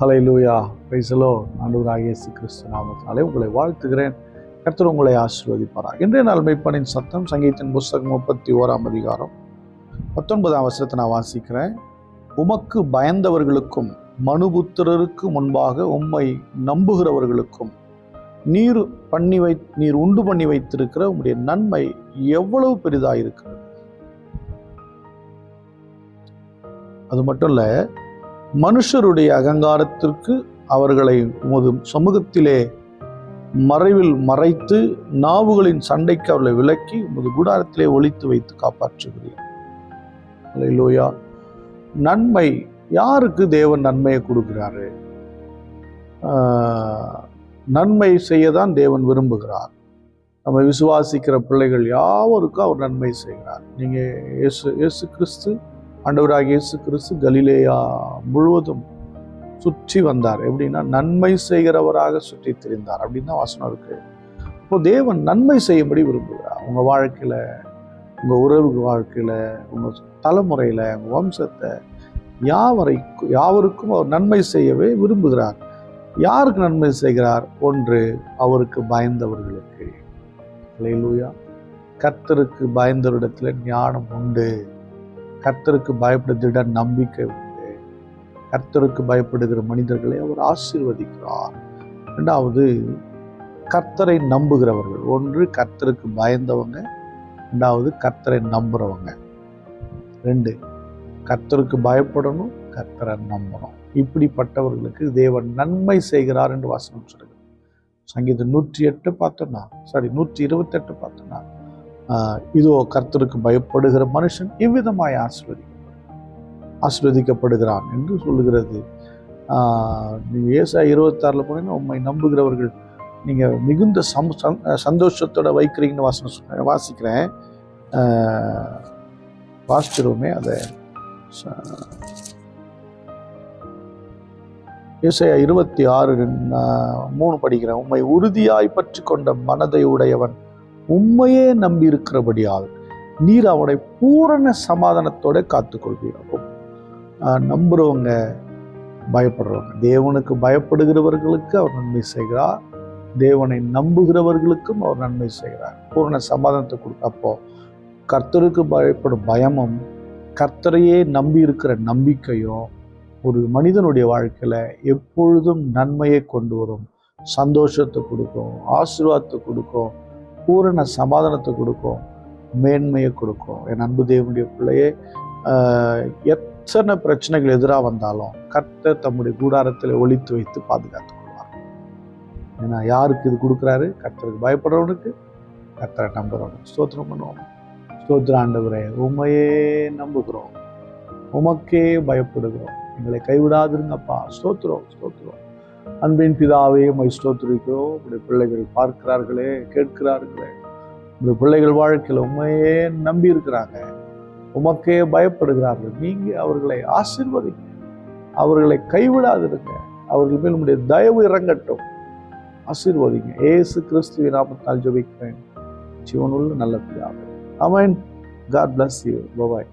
ஹலை லூயா பைசலோ ஆண்டவராக இயேசு கிறிஸ்து நாமத்தினாலே உங்களை வாழ்த்துகிறேன். கர்த்தர் உங்களை ஆசீர்வதிப்பாரா இன்றைய நாள் மெய்ப்பனின் சத்தம் சங்கீதத்தின் புஸ்தகம் முப்பத்தி ஓராம் அதிகாரம் பத்தொன்பதாம் வருஷத்தை நான் வாசிக்கிறேன். உமக்கு பயந்தவர்களுக்கும் மனுபுத்திரருக்கு முன்பாக உம்மை நம்புகிறவர்களுக்கும் நீர் பண்ணி வை நீர் உண்டு பண்ணி வைத்திருக்கிற உங்களுடைய நன்மை எவ்வளவு பெரிதாக இருக்கிறது அது மட்டும் இல்லை மனுஷருடைய அகங்காரத்திற்கு அவர்களை உமது சமூகத்திலே மறைவில் மறைத்து நாவுகளின் சண்டைக்கு அவர்களை விலக்கி உமது கூடாரத்திலே ஒழித்து வைத்து காப்பாற்றுகிறீர். லோயா நன்மை யாருக்கு தேவன் நன்மையை கொடுக்கிறாரு? நன்மை செய்ய தான் தேவன் விரும்புகிறார். நம்ம விசுவாசிக்கிற பிள்ளைகள் யாவருக்கும் அவர் நன்மை செய்கிறார். நீங்கள் இயேசு இயேசு கிறிஸ்து ஆண்டவராக இயேசு கிறிஸ்து கலிலேயா முழுவதும் சுற்றி வந்தார். எப்படின்னா நன்மை செய்கிறவராக சுற்றி திரிந்தார். அப்படின்னு தான் வாசனம் இருக்கு. இப்போ தேவன் நன்மை செய்யும்படி விரும்புகிறார். உங்கள் வாழ்க்கையில் உங்கள் உறவு வாழ்க்கையில் உங்கள் தலைமுறையில் உங்கள் வம்சத்தை யாவரைக்கும் யாவருக்கும் அவர் நன்மை செய்யவே விரும்புகிறார். யாருக்கு நன்மை செய்கிறார்? ஒன்று அவருக்கு பயந்தவர்களுக்கு. அல்லேலூயா கர்த்தருக்கு பயந்தவரிடத்தில் ஞானம் உண்டு. கர்த்தருக்கு பயப்படுத்திட நம்பிக்கை உண்டு. கர்த்தருக்கு பயப்படுகிற மனிதர்களை அவர் ஆசீர்வதிக்கிறார். ரெண்டாவது கர்த்தரை நம்புகிறவர்கள். ஒன்று கர்த்தருக்கு பயந்தவங்க. ரெண்டாவது கர்த்தரை நம்புகிறவங்க ரெண்டு கர்த்தருக்கு பயப்படணும் கர்த்தரை நம்பணும். இப்படிப்பட்டவர்களுக்கு தேவன் நன்மை செய்கிறார் என்று வாசனம் சொல்லுங்கள் சங்கீதம் நூற்றி எட்டு பார்த்தோன்னா சாரி நூற்றி இருபத்தெட்டு பார்த்தோன்னா இதோ கர்த்தருக்கு பயப்படுகிற மனுஷன் இவ்விதமாய் ஆசீர்வதி ஆசீர்வதிக்கப்படுகிறான் என்று சொல்லுகிறது. நீங்கள் ஏசா இருபத்தாறில் போனீங்கன்னா உண்மை நம்புகிறவர்கள் நீங்கள் மிகுந்த சம் சந்தோஷத்தோட வைக்கிறீங்கன்னு வாசனை சொன்ன வாசிக்கிறேன். வாசிச்சிருவோமே அதை. ச- இருபத்தி ஆறு மூணு படிக்கிறேன். உம்மை உறுதியாய் பற்றி கொண்ட மனதை உடையவன் உண்மையே நம்பி இருக்கிறபடியால் நீர் அவனை பூரண சமாதானத்தோட காத்துக்கொள்வீராகும் நம்புறவங்க பயப்படுறவங்க தேவனுக்கு பயப்படுகிறவர்களுக்கு அவர் நன்மை செய்கிறார். தேவனை நம்புகிறவர்களுக்கும் அவர் நன்மை செய்கிறார். பூரண சமாதானத்தை கொடுக்கப்போ கர்த்தருக்கு பயப்படும் பயமும் கர்த்தரையே நம்பி இருக்கிற நம்பிக்கையும் ஒரு மனிதனுடைய வாழ்க்கையில் எப்பொழுதும் நன்மையை கொண்டு வரும். சந்தோஷத்தை கொடுக்கும் ஆசீர்வாதத்தை கொடுக்கும். பூரண சமாதானத்தை கொடுக்கும் மேன்மையை கொடுக்கும். என் அன்பு தேவனுடைய பிள்ளையே எத்தனை பிரச்சனைகள் எதிராக வந்தாலும் கர்த்தர் தம்முடைய கூடாரத்தில் ஒழித்து வைத்து பாதுகாத்து கொள்வார். ஏன்னா யாருக்கு இது கொடுக்குறாரு? கர்த்தருக்கு பயப்படுறவனுக்கு கர்த்தரை நம்புறவனுக்கு. ஸ்தோத்திரம் பண்ணுவோம்? ஸ்தோத்திர ஆண்டவரே உண்மையே நம்புகிறோம். உமக்கே பயப்படுகிறோம். எங்களை கைவிடாதிருங்கப்பா. ஸ்தோத்திரம் ஸ்தோத்திரம். அன்பின் பிதாவே மை ஸ்தோத்திரிக்கிறோம். உடைய பிள்ளைகள் பார்க்கிறார்களே கேட்கிறார்களே. உடைய பிள்ளைகள் வாழ்க்கையில் உண்மையே நம்பி இருக்கிறாங்க. உமக்கே பயப்படுகிறார்கள். நீங்க அவர்களை ஆசீர்வதிங்க. அவர்களை கைவிடாதிருங்க. அவர்கள் மேல் உடைய தயவு இறங்கட்டும். ஆசீர்வதிங்க. ஏசு கிறிஸ்துவின் நாமத்தால் ஜபிக்கிறேன். சிவனுள்ள நல்ல பிதாவே. Amen God bless you bye bye